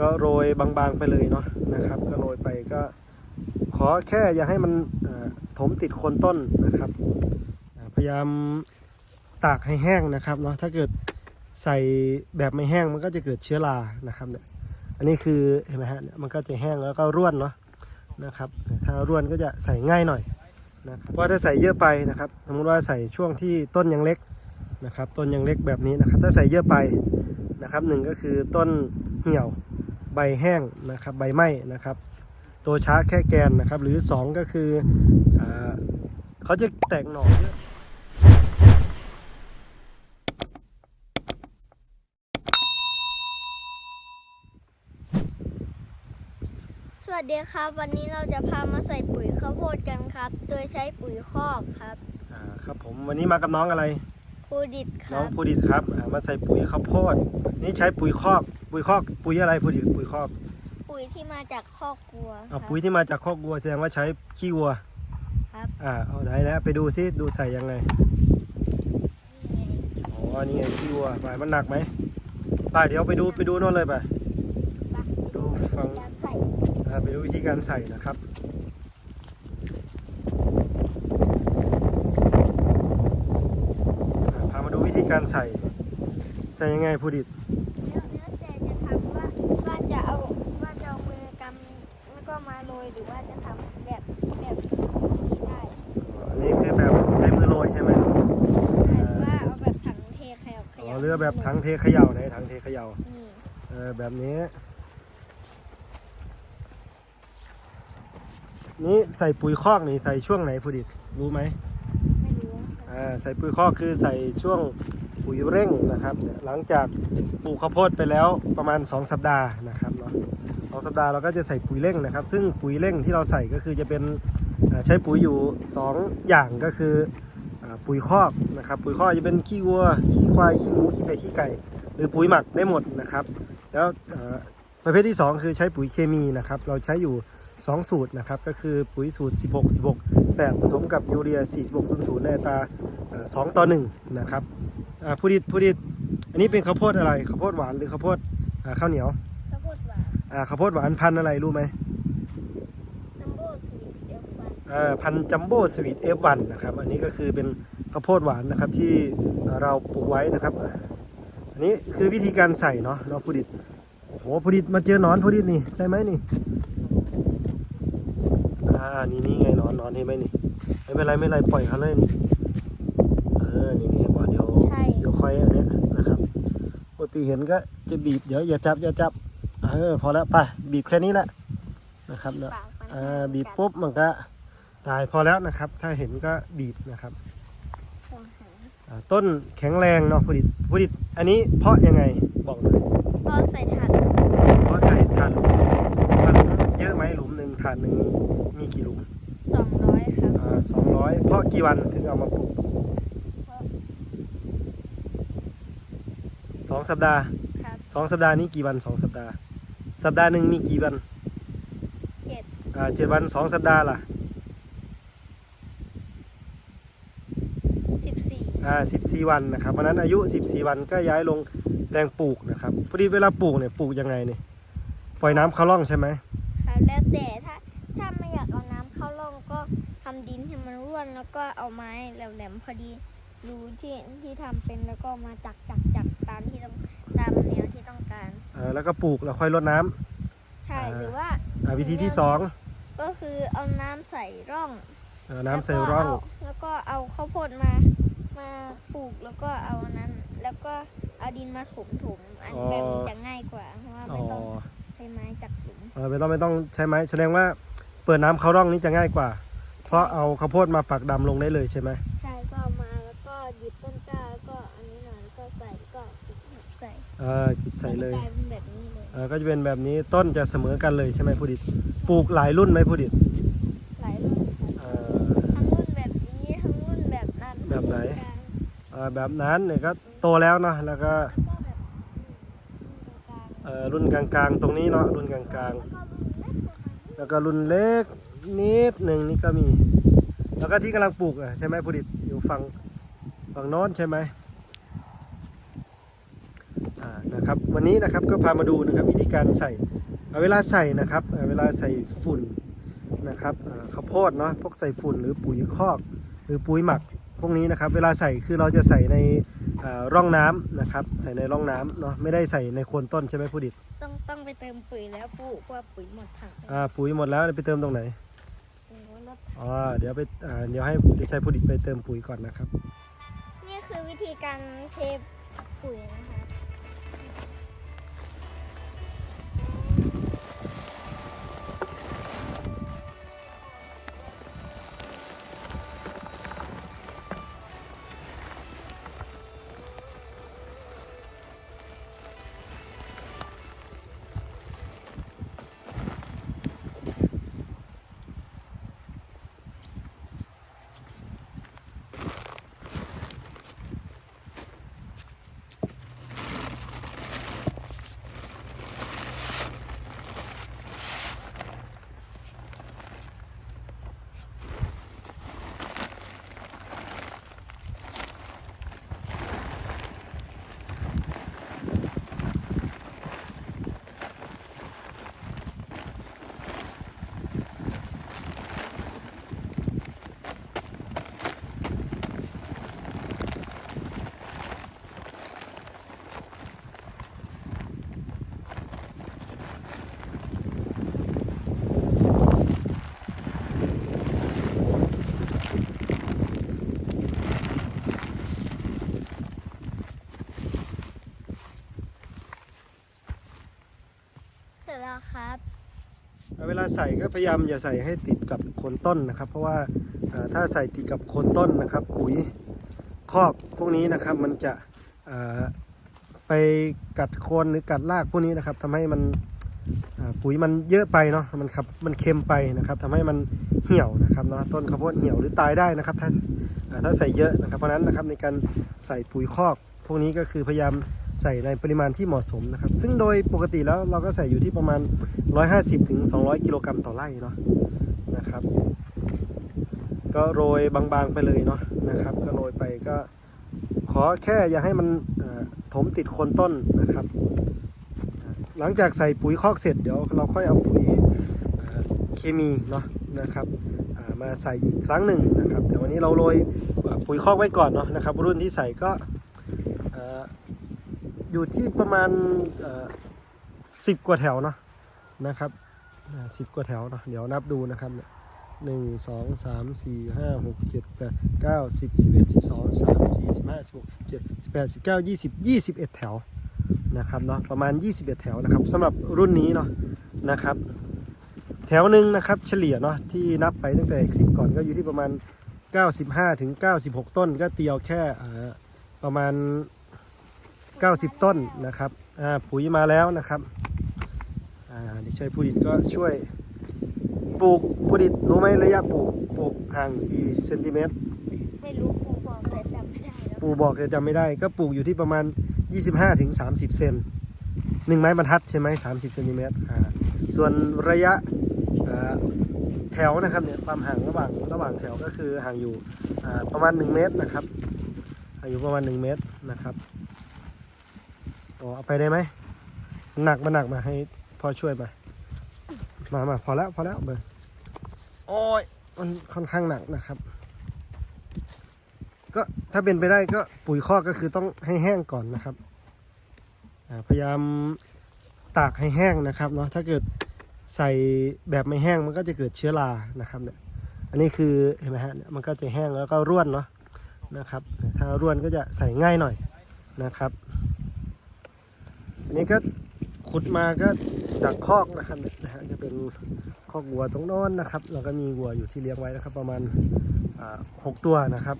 ก็โรยบางๆไปเลยเนาะนะครับ ก็โรยไปก็ขอแค่อย่าให้มันถมติดโคนต้นนะครับ พยายามตากให้แห้งนะครับเนาะถ้าเกิดใส่แบบไม่แห้งมันก็จะเกิดเชื้อรานะครับเนี่ยอันนี้คือเห็นไหมฮะเนี่ยมันก็จะแห้งแล้วก็ร่วนเนาะนะครับ ถ้าร่วนก็จะใส่ง่ายหน่อยนะครับเพราะถ้าใส่เยอะไปนะครับสมมติว่าใส่ช่วงที่ต้นยังเล็กนะครับ ต้นยังเล็กแบบนี้นะครับ ถ้าใส่เยอะไปนะครับหนึ่งก็คือต้นเหี่ยว ใบแห้งนะครับใบไหม้นะครับ ตัวช้าแค่แกนนะครับ หรือ 2 ก็คืออาเขาจะแตกหน่อเยอะสวัสดีครับ วันนี้เราจะพามาใส่ปุ๋ยข้าวโพดกันครับ โดยใช้ปุ๋ยคอกครับ อ่าครับผมวันนี้มากับน้องอะไร ปูดิดคน้อรังบภูดิตครับอ่ามาใส่ปุ๋ยข้าวโพด นี่ใช้ปุ๋ยคอก ปุ๋ยคอก ปุ๋ยอะไรภูดิตปุ๋ยคอกปุ๋ยที่มาจากคอกวัวคอ่ารับปุ๋ยที่มาจากคอกวัวแสดงว่าใช้ขี้วัวครับ อ่าเอาไหนนะไปดูซิดูใส่ยังไงอ๋อนี่ไงขี้วัวไปมันหนักไหมไปเดี๋ยวไปดูไปดูโน่นเลยไป ดูฟังการใส่อ่าไปดูวิธีการใส่นะครับอ่าพามาดูวิธี การใส่ ใส่ยังไงผู้ดิตแล้วแล้วแต่จะทำว่าว่าจะเอาว่าจะเอามือกำแล้วก็มาโรยหรือว่าจะทำแบบแบบนี้ได้อันนี้คือแบบใช้มือโรยใช่ไหมหรือว่าเอาแบบถังเทขยับขอ๋ยัอบเรือแบบถังเทเขย่าไหนถังเทเขย่านี่เออแบบนี้ นี่ใส่ปุ๋ยคอกนี่ใส่ช่วงไหนผู้ดิตรู้ไหมไม่รู้ครับอ่าใส่ปุ๋ยคอกคือใส่ช่วง ปุ๋ยเร่งนะครับ หลังจากปลูกข้าวโพดไปแล้วประมาณ 2 สัปดาห์นะครับเนาะสองสัปดาห์เราก็จะใส่ปุ๋ยเร่งนะครับ ซึ่งปุ๋ยเร่งที่เราใส่ก็คือจะเป็นใช้ปุ๋ยอยู่ 2 อย่างก็คือปุ๋ยคอกนะครับ ปุ๋ยคอกจะเป็นขี้วัวขี้ควายขี้หมูขี้เป็ดขี้ไก่ หรือปุ๋ยหมักได้หมดนะครับ แล้วประเภทที่ 2 คือใช้ปุ๋ยเคมีนะครับ เราใช้อยู่ 2 สูตรนะครับ ก็คือปุ๋ยสูตร 16 16 8 ผสมกับยูเรีย 46 00 ในอัตราเอ่อ2ต่อ 1 นะครับ ผู้ดิดผู้ดิดอันนี้เป็นข้าวโพดอะไรข้าวโพดหวานหรือข้าวโพดอ่าข้าวเหนียวข้าวโพดหวานอ่าข้าวโพดหวานพันธุ์อะไรรู้ไหมนัมโบสวีทเอฟวันอ่าพันธุ์จัมโบ้สวีทเอฟวันนะครับ อันนี้ก็คือเป็นข้าวโพดหวานนะครับที่เอ่อเราปลูกไว้นะครับ อันนี้คือวิธีการใส่เนาะเนาะผู้ดิดโอ้โหผู้ดิดมาเจอหนอนผู้ดิดนี่ใช่ไหมนี่อ่านี่นี่ไงนอนนอนเห็นไหมนี่ไม่เป็นไรไม่เป็นไรปล่อยเขาเลยนี่ เออ นี่นี่บอกเดี๋ยว ใช่ เดี๋ยวค่อยอันเนี้ยนะครับปก ติเห็นก็จะบีบเดี๋ยวอย่าจับอย่าจับเออพอแล้วไปบีบแค่นี้แหละนะครับเนาะปากมันอ่าบีบปุ๊บมันก็ตายพอแล้วนะครับ ถ้าเห็นก็บีบนะครับสองหางอ่าต้นแข็งแรงเนาะผู้ดิดผู้ดิดอันนี้เพาะยังไงบอกหน่อยก็ใส่ถ่านเพราะใส่ถ่านหลุมถ่านหลุมเยอะไหมหลุมหนึ่งถ่านหนึ่งมีมีกี่หลุมสองร้อยครับอ่าสองร้อยเพาะกี่วันถึงเอามาปลูก สองสัปดาห์ครับสองสัปดาห์นี้กี่วันสองสัปดาห์ สัปดาห์หนึ่งมีกี่วันเจ็ด อ่าเจ็ดวันสองสัปดาห์ล่ะสิบสี่อ่าสิบสี่วันนะครับวันนั้นอายุสิบสี่วันก็ย้ายลงแปลงปลูกนะครับพอดีเวลาปลูกเนี่ยปลูกยังไงเนี่ยปล่อยน้ำเข้าร่องใช่ไหมครับแล้วแต่ถ้าถ้าไม่อยากเอาน้ำเข้าร่องก็ทำดินให้มันร่วนแล้วก็เอาไม้แหลมๆพอดีรูที่ที่ทำเป็นแล้วก็มาจักจักจักตามที่ต้องตามแนวที่ต้องการอ่าแล้วก็ปลูกแล้วค่อยรดน้ำใช่อ่าหรือว่าอ่าวิธีที่สองก็คือเอาน้ำใส่ร่องเอาน้ำใส่ร่อง แล้วก็เอาแล้วก็เอาข้าวโพดมามาปลูกแล้วก็เอาอันนั้น แล้วก็เอาดินมาถมถมๆอันแบบนี้จะง่ายกว่าเพราะว่าอ๋อไม่ต้องใช้ไม้จักหลุมเออไม่ต้องไม่ต้องใช้ไม้แสดงว่าเปิดน้ำเข้าร่องนี้จะง่ายกว่า เพราะเอาข้าวโพดมาปักดำลงได้เลยใช่ไหม เออปิดใส่เลยกลายเป็นแบบนี้เลยเออก็จะเป็นแบบนี้ต้นจะเสมอกันเลยใช่ไหมผู้ดิตปลูกหลายรุ่นไหมผู้ดิตหลายรุ่นครับเออ ทั้งรุ่นแบบนี้ทั้งรุ่นแบบนั้นแบบไหนกลางเออแบบนั้นเนี่ยก็โตแล้วเนาะแล้วก็แล้วก็แบบกลางเออรุ่นกลางๆ ตรงนี้เนาะรุ่นกลางๆแล้วก็รุ่นเล็กประมาณนี้ๆแล้วก็รุ่นเล็กนิดหนึ่งนี่ก็มี แล้วก็ที่กำลังปลูกอะใช่ไหมผู้ดิตอยู่ฝั่งฝั่งโน้นใช่ไหมอ่า นะครับ วันนี้นะครับก็พามาดูนะครับวิธีการใส่เอ่อเวลาใส่นะครับเอ่อเวลาใส่ฝุ่นนะครับเอ่อข้าวโพดเนาะพวกใส่ฝุ่นหรือปุ๋ยคอก หรือปุ๋ยหมักพวกนี้นะครับเวลาใส่คือเราจะใส่ในเอ่อร่องน้ำนะครับ ใส่ในร่องน้ำเนาะไม่ได้ใส่ในโคนต้นใช่ไหมผู้ดิตต้องต้องไปเติมปุ๋ยแล้วปลูกว่าปุ๋ยหมดถังอ่าปุ๋ยหมดแล้วไปเติมตรงไหนโอ้โหรถอ๋อเดี๋ยวไปอ่าเดี๋ยวให้เด็กชายผู้ดิตไปเติมปุ๋ยก่อนนะครับ นี่คือวิธีการเทปุ๋ยนะคะ แล้วครับ เวลาใส่ก็พยายามอย่าใส่ให้ติดกับโคนต้นนะครับ เพราะว่าถ้าใส่ติดกับโคนต้นนะครับ ปุ๋ยคอกพวกนี้นะครับมันจะไปกัดโคนหรือกัดรากพวกนี้นะครับทำให้มันปุ๋ยมันเยอะไปเนาะมันขับมันเค็มไปนะครับทำให้มันเหี่ยวนะครับเนาะต้นข้าวโพดเหี่ยวหรือตายได้นะครับ ถ้าถ้าใส่เยอะนะครับ เพราะนั้นนะครับในการใส่ปุ๋ยคอก พวกนี้ก็คือพยายาม ใส่ในปริมาณที่เหมาะสมนะครับ ซึ่งโดยปกติแล้วเราก็ใส่อยู่ที่ประมาณ 150ถึง200 กิโลกรัมต่อไร่เนาะนะครับ ก็โรยบางๆไปเลยเนาะนะครับ ก็โรยไปก็ขอแค่อย่าให้มันถมติดโคนต้นนะครับ หลังจากใส่ปุ๋ยคอกเสร็จเดี๋ยวเราค่อยเอาปุ๋ยเคมีเนาะนะครับมาใส่อีกครั้งหนึ่งนะครับ แต่วันนี้เราโรยปุ๋ยคอกไว้ก่อนเนาะนะครับ รุ่นที่ใส่ก็ อยู่ที่ประมาณสิบกว่าแถวเนาะนะครับสิบกว่าแถวเนาะเดี๋ยวนับดูนะครับเนี่ยหนึ่งสองสามสี่ห้าหกเจ็ดแปดเก้าสิบสิบเอ็ดสิบสองสิบสามสิบสี่สิบห้าสิบหกเจ็ดสิบแปดสิบเก้ายี่สิบยี่สิบเอ็ดแถวนะครับเนาะประมาณยี่สิบเอ็ดแถวนะครับสำหรับรุ่นนี้เนาะนะครับ แถวหนึ่งนะครับเฉลี่ยเนาะที่นับไปตั้งแต่คลิปก่อนก็อยู่ที่ประมาณ 95ถึง96 ต้นก็เตียวแค่ประมาณ 90 ต้นนะครับอ่าปุ๋ยมาแล้วนะครับอ่าเด็กชายผู้ดิตก็ช่วยปลูกผู้ดิตรู้ไหมระยะปลูกปลูกห่างกี่เซนติเมตรไม่รู้ปลูกบอกเลยจำไม่ได้แล้วปลูกบอกแต่จำไม่ได้ ก็ปลูกอยู่ที่ประมาณ 25ถึง30 เซนหนึ่งไม้บรรทัดใช่ไหม30เซนติเมตรอ่าส่วนระยะอ่าแถวนะครับเนี่ยความห่างระหว่างระหว่างแถวก็คือห่างอยู่อ่าประมาณ 1 เมตรนะครับห่างอยู่ประมาณ 1 เมตรนะครับ โอ้เอาไปได้ไหมหนักมาหนักมาให้พ่อช่วยมา มามาพอแล้วพอแล้วเบอร์โอ้ยมันค่อนข้างหนักนะครับ ก็ถ้าเป็นไปได้ก็ปุ๋ยคอกก็คือต้องให้แห้งก่อนนะครับพยายามตากให้แห้งนะครับเนาะถ้าเกิดใส่แบบไม่แห้งมันก็จะเกิดเชื้อรานะครับเนี่ยอันนี้คือเห็นไหมฮะเนี่ยมันก็จะแห้งแล้วก็ร่วนเนาะนะครับ ถ้าร่วนก็จะใส่ง่ายหน่อยนะครับ อันนี้ก็ขุดมาก็จากคอกนะครับนะฮะจะเป็นคอกวัวตรงโน้นนะครับแล้วก็มีวัวอยู่ที่เลี้ยงไว้นะครับ ประมาณหกตัวนะครับ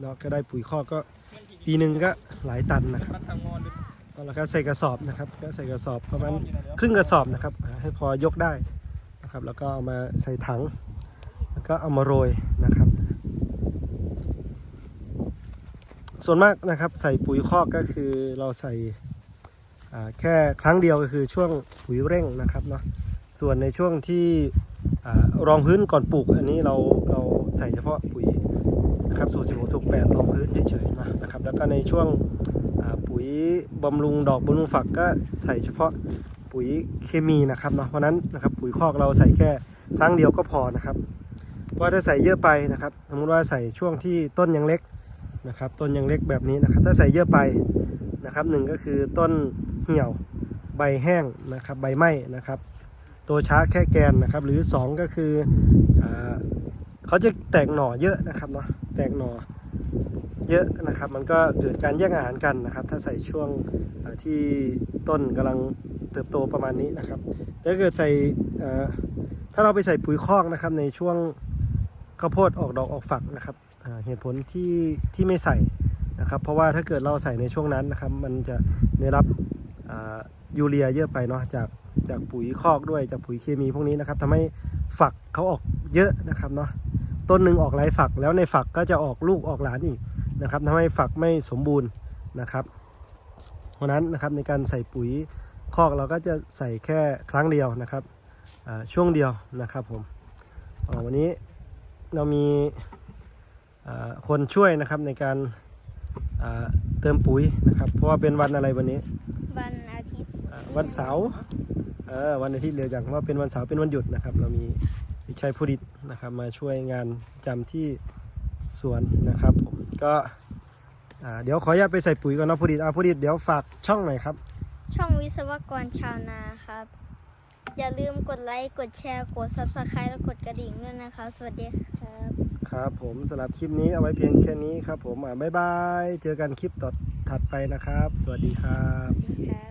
เนาะก็ได้ปุ๋ยคอกก็ปีหนึ่งก็หลายตันนะครับแล้วก็ใส่กระสอบนะครับ ก็ใส่กระสอบประมาณครึ่งกระสอบนะครับ ให้พอยกได้นะครับ แล้วก็เอามาใส่ถัง แล้วก็เอามาโรยนะครับ ส่วนมากนะครับใส่ปุ๋ยคอกก็คือเราใส่ แค่ครั้งเดียวก็คือช่วงปุ๋ยเร่งนะครับเนาะส่วนในช่วงที่รองพื้นก่อนปลูก อันนี้เราเราใส่เฉพาะปุ๋ยนะครับสูตรสิบหกสุกแปดรองพื้นเฉยๆนะนะครับแล้วก็ในช่วงปุ๋ยบำรุงดอกบำรุงฝักก็ใส่เฉพาะปุ๋ยเคมีนะครับเนาะเพราะฉะนั้นนะครับปุ๋ยคอกเราใส่แค่ครั้งเดียวก็พอนะครับเพราะถ้าใส่เยอะไปนะครับสมมติว่าใส่ช่วงที่ต้นยังเล็กนะครับต้นยังเล็กแบบนี้นะครับถ้าใส่เยอะไป นะครับหนึ่งก็คือต้นเหี่ยวใบแห้งนะครับใบไหม้นะครับ ตัวช้าแค่แกนนะครับ หรือสองก็คืออเขาจะแตกหน่อเยอะนะครับเนาะแตกหน่อเยอะนะครับ มันก็เกิดการแย่งอาหารกันนะครับ ถ้าใส่ช่วงที่ต้นกำลังเติบโตประมาณนี้นะครับแต่ถ้าเกิดใส่ถ้าเราไปใส่ปุ๋ยคอกนะครับในช่วงข้าวโพดออกดอกออกฝักนะครับเหตุผลที่ที่ไม่ใส่ นะครับเพราะว่าถ้าเกิดเราใส่ในช่วงนั้นนะครับมันจะได้รับยูเรียเยอะไปเนาะจากจากปุ๋ยคอกด้วยจากปุ๋ยเคมีพวกนี้นะครับทำให้ฝักเขาออกเยอะนะครับเนาะต้นหนึ่งออกหลายฝักแล้วในฝักก็จะออกลูกออกหลานอีกนะครับทำให้ฝักไม่สมบูรณ์นะครับ เพราะนั้นนะครับในการใส่ปุ๋ยคอกเราก็จะใส่แค่ครั้งเดียวนะครับช่วงเดียวนะครับผมวันนี้เรามีคนช่วยนะครับในการ เติมปุ๋ยนะครับ เพราะว่าเป็นวันอะไรวันนี้ วันอาทิตย์อ่าวันเสาร์เออวันอาทิตย์เรียกอย่างว่าเป็นวันเสาร์เป็นวันหยุดนะครับ เรามีวิชัยผู้ดิตนะครับมาช่วยงานจำที่สวนนะครับผมก็อ่าเดี๋ยวขออนุญาตไปใส่ปุ๋ยก่อนเนาะผู้ดิตอ่าผู้ดิตเดี๋ยวฝากช่องหน่อยครับ ช่องวิศวกรชาวนาครับ อย่าลืมกดไลค์กดแชร์กด subscribe และกดกระดิ่งด้วยนะครับสวัสดีครับ ครับผมสำหรับคลิปนี้เอาไว้เพียงแค่นี้ครับผมอ่าบ๊ายบาย เจอกันคลิปต่อถัดไปนะครับ สวัสดีครับสวัสดีครับ